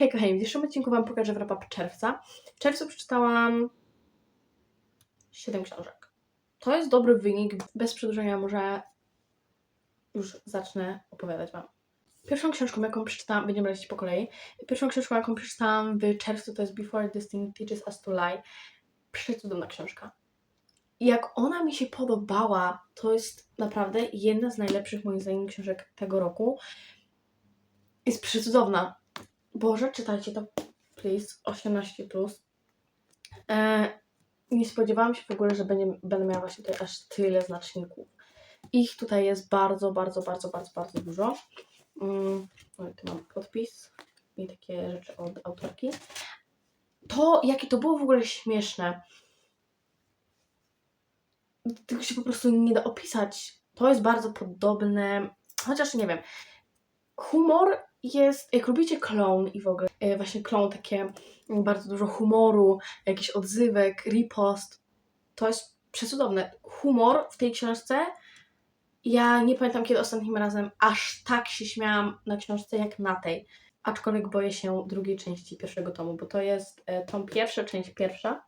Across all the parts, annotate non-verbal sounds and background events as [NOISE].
Hej kochani, w dzisiejszym odcinku Wam pokażę wrap-up czerwca. W czerwcu przeczytałam 7 książek. To jest dobry wynik. Bez przedłużenia może już zacznę opowiadać Wam. Pierwszą książką, jaką przeczytałam, będziemy lecieć po kolei. Pierwszą książką, jaką przeczytałam w czerwcu, to jest Before Destiny Teaches Us to Lie. Przecudowna książka. Jak ona mi się podobała, to jest naprawdę jedna z najlepszych moim zdaniem książek tego roku. Jest przecudowna. Boże, czytajcie to, please, 18+. Plus. E, nie spodziewałam się w ogóle, że będę miała właśnie tutaj aż tyle znaczników. Ich tutaj jest bardzo, bardzo, bardzo, bardzo, bardzo dużo. Mm, oj, tu mam podpis i takie rzeczy od autorki. To, jakie to było w ogóle śmieszne, tego się po prostu nie da opisać. To jest bardzo podobne, chociaż nie wiem. Humor jest, jak lubicie clown i w ogóle e, właśnie clown, takie bardzo dużo humoru, jakiś odzywek, ripost, to jest przecudowne. Humor w tej książce, ja nie pamiętam kiedy ostatnim razem aż tak się śmiałam na książce jak na tej. Aczkolwiek boję się drugiej części pierwszego tomu, bo to jest e, tom pierwszy, część pierwsza,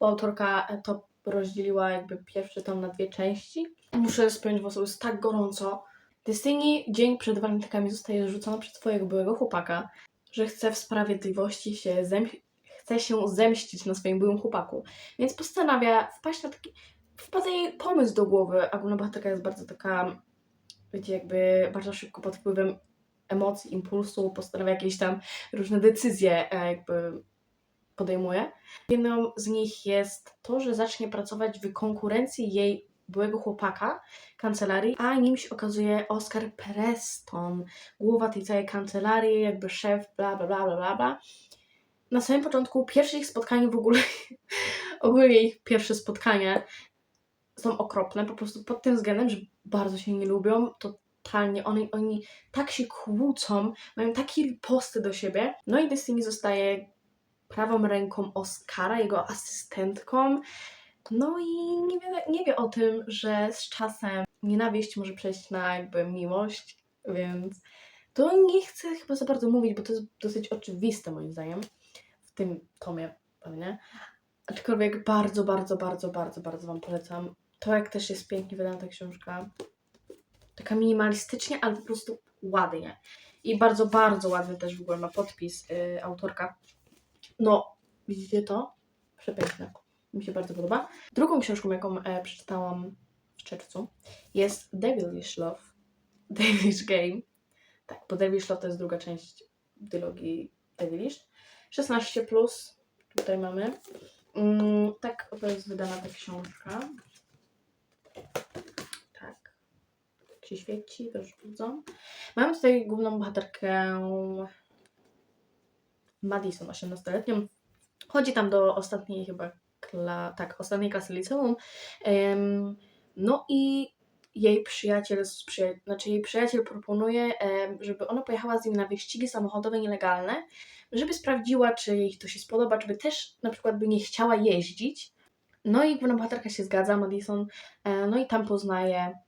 bo autorka e, to rozdzieliła jakby pierwszy tom na dwie części. Muszę spiąć włosy, jest tak gorąco. Destiny dzień przed walentynkami zostaje zrzucona przez twojego byłego chłopaka, że chce w sprawiedliwości się zem- chce się zemścić na swoim byłym chłopaku. Więc postanawia wpaść na taki... Wpada jej pomysł do głowy, a główna bohaterka jest bardzo taka, wiecie, jakby bardzo szybko pod wpływem emocji, impulsu, postanawia jakieś tam różne decyzje e, jakby podejmuje. Jedną z nich jest to, że zacznie pracować w konkurencji jej byłego chłopaka kancelarii, a nim się okazuje Oscar Preston, głowa tej całej kancelarii, jakby szef, bla bla bla bla bla. Na samym początku pierwsze ich spotkanie w ogóle, [LAUGHS] ogólnie ich pierwsze spotkania są okropne, po prostu pod tym względem, że bardzo się nie lubią, totalnie, oni, oni tak się kłócą, mają takie riposty do siebie, no i Destiny zostaje prawą ręką Oscara, jego asystentką, no i nie wie, nie wie o tym, że z czasem nienawiść może przejść na jakby miłość, więc to nie chcę chyba za bardzo mówić, bo to jest dosyć oczywiste moim zdaniem w tym tomie pewnie. Aczkolwiek bardzo, bardzo, bardzo, bardzo, bardzo Wam polecam. To jak też jest pięknie wydana ta książka. Taka minimalistycznie, ale po prostu ładnie. I bardzo, bardzo ładny też w ogóle ma podpis yy, autorka. No, widzicie to? Przepiękne mi się bardzo podoba. Drugą książką, jaką e, przeczytałam w czerwcu, jest Devilish Love, [LAUGHS] Devilish Game. Tak, bo Devilish Love to jest druga część dylogii Devilish. 16 plus tutaj mamy. Mm, tak oto jest wydana ta książka. Tak. Tak się świeci, proszę bardzo. Mamy tutaj główną bohaterkę Madison, 18-letnią. Chodzi tam do ostatniej chyba kla, tak, ostatniej klasy liceum. Um, no i jej przyjaciel, znaczy jej przyjaciel proponuje, żeby ona pojechała z nim na wyścigi samochodowe nielegalne, żeby sprawdziła, czy jej to się spodoba, czy by też na przykład by nie chciała jeździć. No i główna bohaterka się zgadza, Madison, um, no i tam poznaje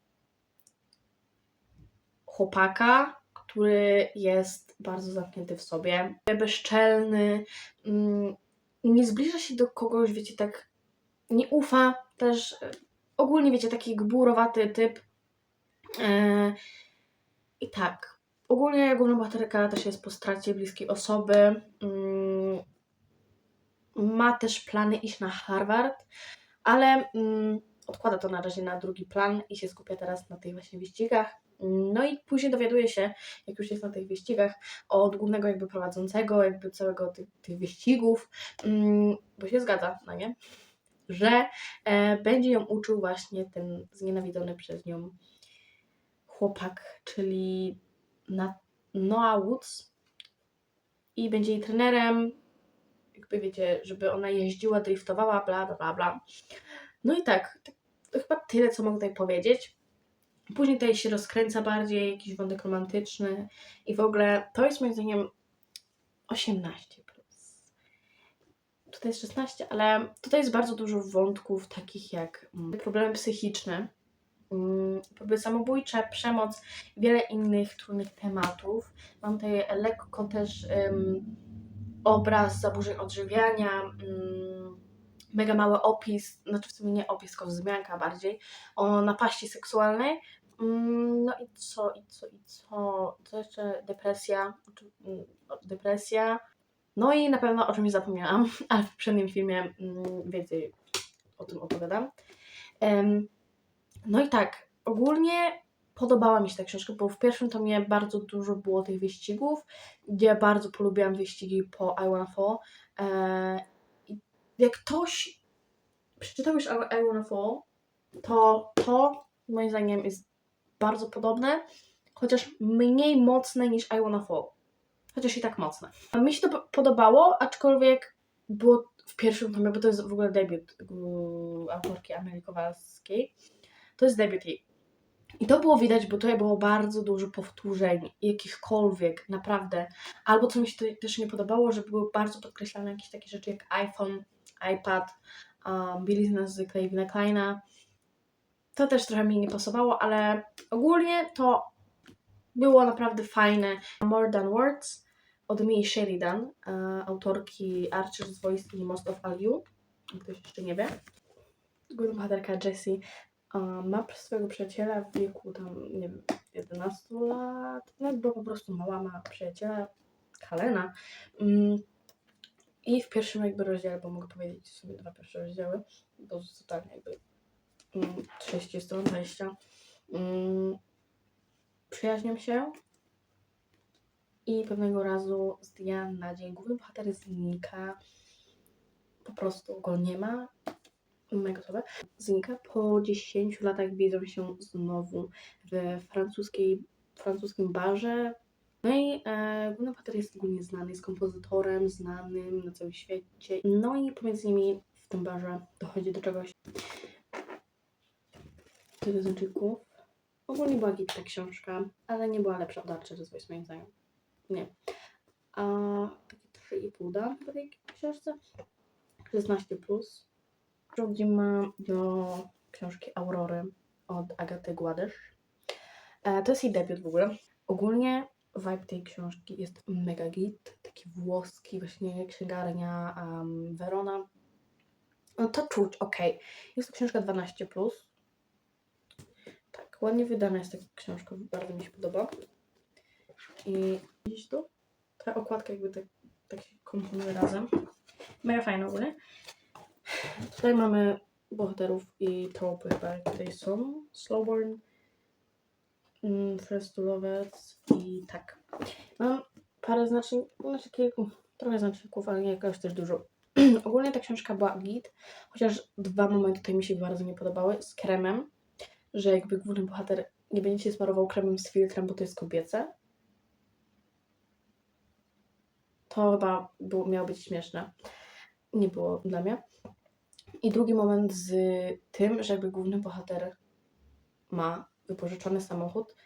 chłopaka, który jest bardzo zamknięty w sobie, bezczelny, mm, nie zbliża się do kogoś, wiecie, tak nie ufa też, e, ogólnie wiecie, taki gburowaty typ. E, I tak, ogólnie główna bohaterka też jest po stracie bliskiej osoby. Mm, ma też plany iść na Harvard, ale mm, odkłada to na razie na drugi plan i się skupia teraz na tych właśnie wyścigach. No i później dowiaduje się, jak już jest na tych wyścigach, od głównego jakby prowadzącego, jakby całego tych, tych wyścigów, mm, bo się zgadza, no nie? Że e, będzie ją uczył właśnie ten znienawidzony przez nią chłopak, czyli na, Noah Woods i będzie jej trenerem, jakby wiecie, żeby ona jeździła, driftowała, bla, bla, bla, bla. No i tak, to chyba tyle, co mogę tutaj powiedzieć. Później tutaj się rozkręca bardziej, jakiś wątek romantyczny i w ogóle to jest moim zdaniem 18 plus. Tutaj jest 16, ale tutaj jest bardzo dużo wątków takich jak mm, problemy psychiczne, mm, próby samobójcze, przemoc, wiele innych trudnych tematów. Mam tutaj lekko też um, obraz zaburzeń odżywiania, mm, mega mały opis, znaczy w sumie nie opis, tylko wzmianka bardziej, o napaści seksualnej. Mm, No i co, i co, i co? Co jeszcze? Depresja. Mm, Depresja. No i na pewno o czymś zapomniałam, [LAUGHS] ale w poprzednim filmie mm, więcej o tym opowiadam. No i tak, ogólnie podobała mi się ta książka, bo w pierwszym tomie bardzo dużo było tych wyścigów, gdzie bardzo polubiłam wyścigi po I Wanna Fall. E, jak ktoś przeczytał już I Wanna Fall, to to moim zdaniem jest bardzo podobne, chociaż mniej mocne niż I Wanna Fall. Chociaż i tak mocne. A mi się to po- podobało, aczkolwiek było w pierwszym tomie, bo to jest w ogóle debiut yy, autorki Ameryki Kowalskiej. To jest debiut jej. I to było widać, bo tutaj było bardzo dużo powtórzeń, jakichkolwiek, naprawdę. Albo co mi się też nie podobało, że były bardzo podkreślane jakieś takie rzeczy jak iPhone, iPad, um, bielizna z Calvina Kleina. To też trochę mi nie pasowało, ale ogólnie to było naprawdę fajne. More Than Words od Mii Sheridan, e, autorki Archer's Voice i Most of. Jak Ktoś jeszcze nie wie. Główna bohaterka Jessie e, ma swojego przyjaciela w wieku tam, nie wiem, 11 lat. No, była po prostu mała, ma przyjaciela, Kalena. Mm, I w pierwszym jakby rozdziale, bo mogę powiedzieć sobie dwa pierwsze rozdziały, bo to totalnie jakby 30 stron, 20. Mm, przyjaźnią się i pewnego razu z dnia na dzień główny bohater znika. Po prostu go nie ma. Mega gotowe. Znika. Po 10 latach widzą się znowu w francuskiej, francuskim barze. No i e, główny bohater jest ogólnie znany, jest kompozytorem znanym na całym świecie. No i pomiędzy nimi w tym barze dochodzi do czegoś. Tyle znaczyków. Ogólnie była git książka, ale nie była lepsza od Archer's Voice moim zdaniem. Nie. A takie 3,5 dam po tej książce. 16 plus. Przechodzimy do książki Aurory od Agaty Gładysz. E, to jest jej debiut w ogóle. Ogólnie vibe tej książki jest mega git. Taki włoski, właśnie księgarnia um, Verona. No to czuć, ok. Jest to książka 12 plus. Ładnie wydana jest ta książka, bardzo mi się podoba. I widzisz tu? Ta okładka jakby tak, tak się komponuje razem. Mega fajna ogólnie. Tutaj mamy bohaterów i tropy chyba tutaj są. Slowburn, mm, First to i tak. Mam parę znaczników, znaczy kilku, trochę znaczników, ale nie jakoś też dużo. [CLEARS THROAT] ogólnie ta książka była git, chociaż dwa momenty tutaj mi się bardzo nie podobały. Z kremem, że jakby główny bohater nie będzie się smarował kremem z filtrem, bo to jest kobiece. To chyba było, miało być śmieszne. Nie było dla mnie. I drugi moment z tym, że jakby główny bohater ma wypożyczony samochód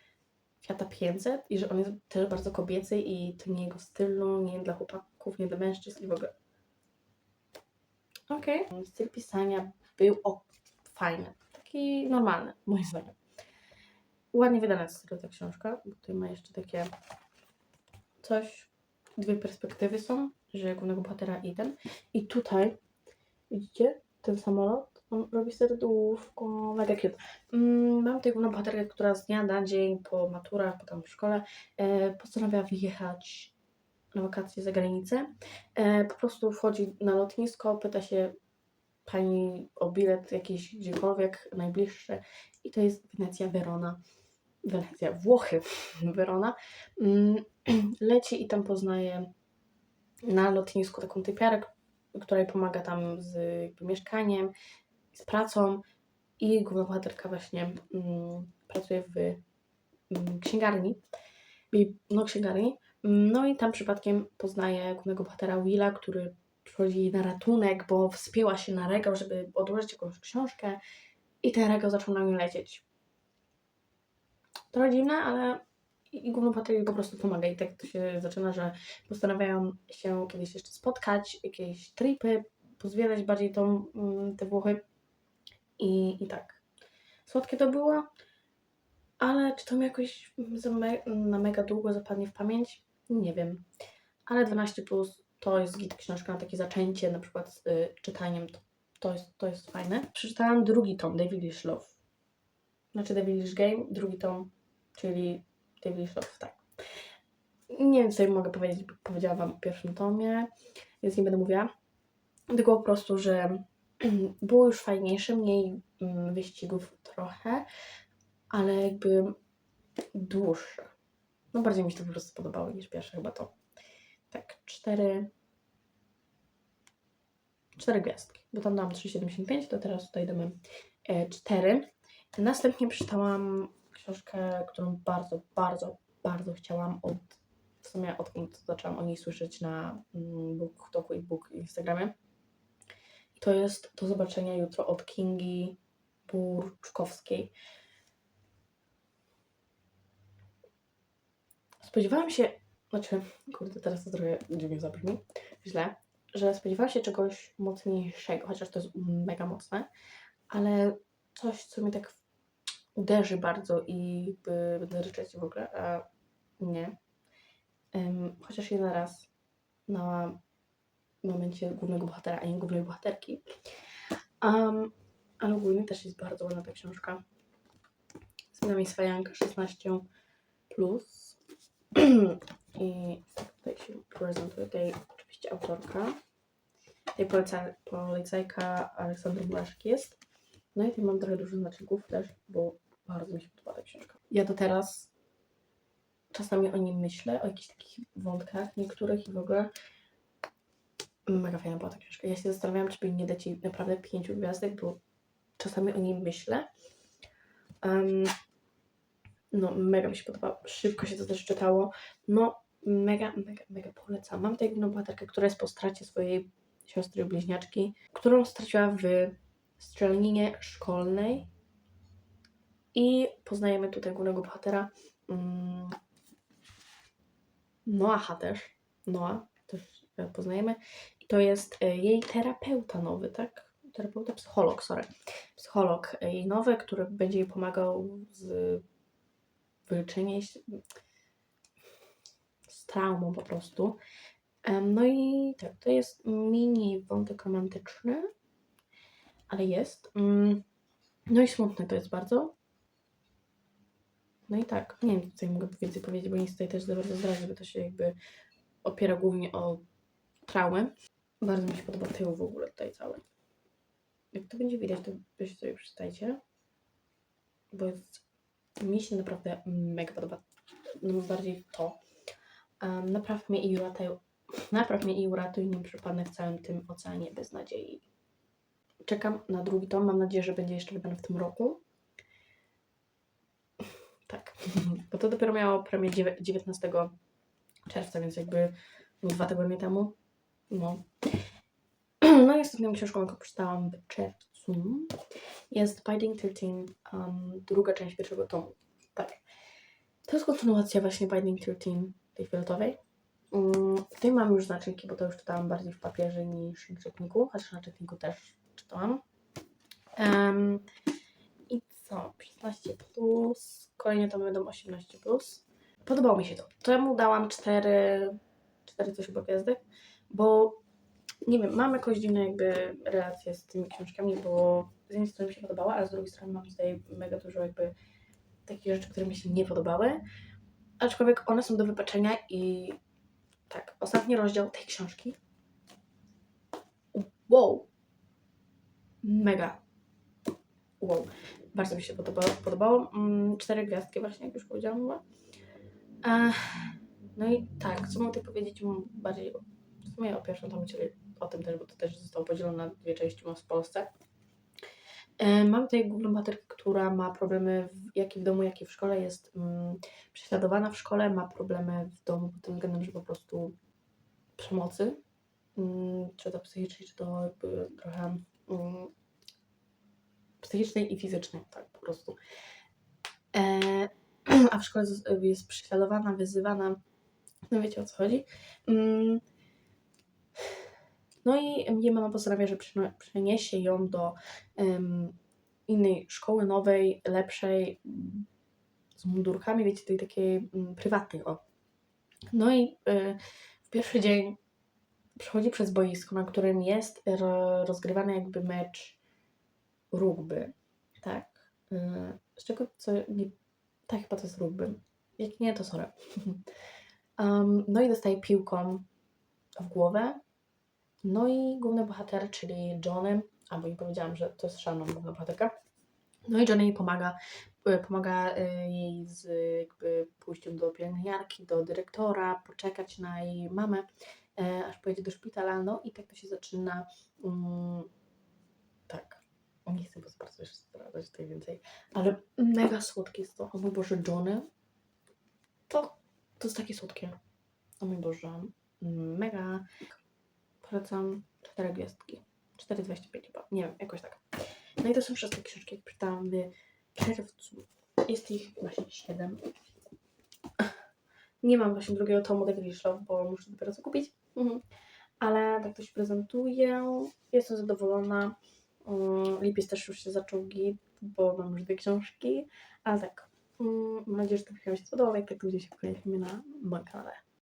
Fiata 500 i że on jest też bardzo kobiecy i to nie jego stylu, nie dla chłopaków, nie dla mężczyzn i w ogóle. Okej. Styl pisania był o, fajny. Taki normalny, moim zdaniem. Ładnie wydana jest ta książka. bo Tutaj ma jeszcze takie coś, dwie perspektywy są, że głównego bohatera i ten. I tutaj, widzicie, ten samolot, on robi serduszko, mega cute. Mm, mam tutaj główną bohaterkę, która z dnia na dzień po maturach, potem w szkole e, postanawia wyjechać na wakacje za granicę. E, po prostu wchodzi na lotnisko, pyta się pani o bilet jakiś gdziekolwiek najbliższy i to jest Wenecja, Verona. Wenecja, Włochy, [LAUGHS] Verona. Mm, [CLEARS THROAT] leci i tam poznaje na lotnisku taką typiarę, która jej pomaga tam z mieszkaniem, z pracą i główna bohaterka właśnie mm, pracuje w mm, księgarni, no księgarni, no i tam przypadkiem poznaje głównego bohatera Willa, który przychodzi na ratunek, bo wspięła się na regał, żeby odłożyć jakąś książkę i ten regał zaczął na nią lecieć. Trochę dziwne, ale i główny po prostu pomaga i tak to się zaczyna, że postanawiają się kiedyś jeszcze spotkać, jakieś tripy, pozwiedzać bardziej tą, mm, te Włochy i, i tak. Słodkie to było, ale czy to mi jakoś me, na mega długo zapadnie w pamięć? Nie wiem. Ale 12 plus to jest git książka na takie zaczęcie, na przykład z y, czytaniem, to, to, jest, to jest fajne. Przeczytałam drugi tom, Devilish Love. Znaczy Devilish Game, drugi tom, czyli Devilish Love, tak. Nie wiem, co mogę powiedzieć, bo powiedziałam Wam o pierwszym tomie, więc nie będę mówiła. Tylko po prostu, że [CLEARS THROAT] było już fajniejsze, mniej mm, wyścigów trochę, ale jakby dłuższe. No bardziej mi się to po prostu podobało niż pierwsze chyba to. Tak, cztery... Cztery gwiazdki, bo tam dałam 3,75, to teraz tutaj damy e, cztery. Następnie przeczytałam książkę, którą bardzo, bardzo, bardzo chciałam od w sumie odkąd zaczęłam o niej słyszeć na mm, BookToku i Book Instagramie. I to jest Do zobaczenia jutro od Kingi Burczkowskiej. Spodziewałam się, znaczy, kurde, teraz to trochę dziwnie zabrzmi, źle, że spodziewałam się czegoś mocniejszego, chociaż to jest mega mocne, ale coś, co mi tak uderzy bardzo i będę ryczeć w ogóle, a nie. Em, chociaż jeden raz na momencie głównego bohatera, a nie głównej bohaterki. Um, ale ogólnie też jest bardzo ładna ta książka. Z nami Swajanka 16 plus. [CLEARS THROAT] I tutaj się prezentuje tej oczywiście autorka. Tej poleca, polecajka Aleksandra Błaszki jest. No i tutaj mam trochę dużo znaczników też, bo bardzo mi się podoba ta książka. Ja do teraz czasami o nim myślę, o jakichś takich wątkach niektórych i w ogóle mega fajna była ta książka. Ja się zastanawiałam, czy by nie dać jej naprawdę pięciu gwiazdek, bo czasami o nim myślę. Um, no, mega mi się podoba. Szybko się to też czytało. No, mega, mega, mega polecam. Mam tutaj jedną bohaterkę, która jest po stracie swojej siostry bliźniaczki, którą straciła w strzelaninie szkolnej. I poznajemy tutaj głównego bohatera. Um, Noaha też. Noa też e, poznajemy. I to jest e, jej terapeuta nowy, tak? Terapeuta, psycholog, sorry. Psycholog e, jej nowy, który będzie jej pomagał z z traumą po prostu. No i tak, to jest mini wątek romantyczny, ale jest. Mm, No i smutny to jest bardzo. No i tak, nie wiem, co mogę więcej powiedzieć, bo nic tutaj też za bardzo zdradzę, bo to się jakby opiera głównie o traumy. Bardzo mi się podoba tył w ogóle tutaj cały. Jak to będzie widać, to weź sobie przeczytajcie, bo jest, mi się naprawdę mega podoba. No bardziej to. Um, napraw mnie i uratuj, napraw mnie i uratuj, nim przypadnę w całym tym oceanie beznadziei. Czekam na drugi tom, mam nadzieję, że będzie jeszcze wydany w tym roku. Tak, [LAUGHS] bo to dopiero miało premię dziewię- 19 czerwca, więc jakby dwa tygodnie temu. No. [CLEARS THROAT] No i ostatnią książką, jaką przeczytałam w czerwcu jest Binding 13, um, druga część pierwszego tomu. Tak. To jest kontynuacja właśnie Binding 13, tej fioletowej. W tej mam już znaczniki, bo to już czytałam bardziej w papierze niż w czytniku, chociaż na czytniku też czytałam. Um, I co? 16 plus, kolejnie to będą 18 plus. Podobało mi się to. Temu dałam 4, 4 coś chyba gwiazdek, bo nie wiem, mam jakąś dziwną jakby relację z tymi książkami, bo z jednej strony mi się podobała, a z drugiej strony mam tutaj mega dużo jakby takich rzeczy, które mi się nie podobały. Aczkolwiek one są do wybaczenia i tak, ostatni rozdział tej książki. Wow. Mega. Wow. Bardzo mi się podobało. podobało. Mm, Cztery gwiazdki właśnie, jak już powiedziałam chyba. No i tak, co mogę powiedzieć mm, bardziej w sumie o pierwszym tomie, czyli o tym też, bo to też zostało podzielone na dwie części w Polsce. E, Mam tutaj główną która ma problemy w, jak i w domu, jak i w szkole. Jest mm, prześladowana w szkole, ma problemy w domu pod tym względem, że po prostu przemocy, mm, czy to psychicznej, czy to jakby trochę mm, psychicznej i fizycznej, tak po prostu. E, [CLEARS THROAT] a w szkole jest prześladowana, wyzywana, no wiecie o co chodzi. Mm, no i jej mama postanawia, że przeniesie ją do em, innej szkoły, nowej, lepszej, z mundurkami, wiecie, tej takiej mm, prywatnej, o. No i y, w pierwszy dzień przechodzi przez boisko, na którym jest ro, rozgrywany jakby mecz rugby, tak? Yy, Z czego co nie. Tak, chyba to jest rugby. Jak nie, to sorry. [LAUGHS] um, no i dostaje piłką w głowę. No i główny bohater, czyli Johnny, albo nie powiedziałam, że to jest Shannon, główna bohaterka. No i Johnny jej pomaga, y, pomaga y, jej z jakby pójściem do pielęgniarki, do dyrektora, poczekać na jej mamę, e, aż pojedzie do szpitala. No i tak to się zaczyna. Mm, tak. Nie chcę bardzo jeszcze zdradzać tutaj więcej, ale mega słodkie jest to. O mój Boże, Johnny. To, to jest takie słodkie. O mój Boże. Mega. Polecam cztery gwiazdki. 4,25 chyba. Nie wiem, jakoś tak. No i to są wszystkie książki, jak przeczytałam w czerwcu. Jest ich właśnie 7. Nie mam właśnie drugiego tomu The Grish Love, bo muszę dopiero co kupić. Mhm. Ale tak to się prezentuje. Jestem zadowolona. Mm, Lipiec też już się zaczął git, bo mam już dwie książki. Ale tak, mm, mam nadzieję, że ten film się spodobał. Jak tak, to gdzieś się pojawimy na moim kanale.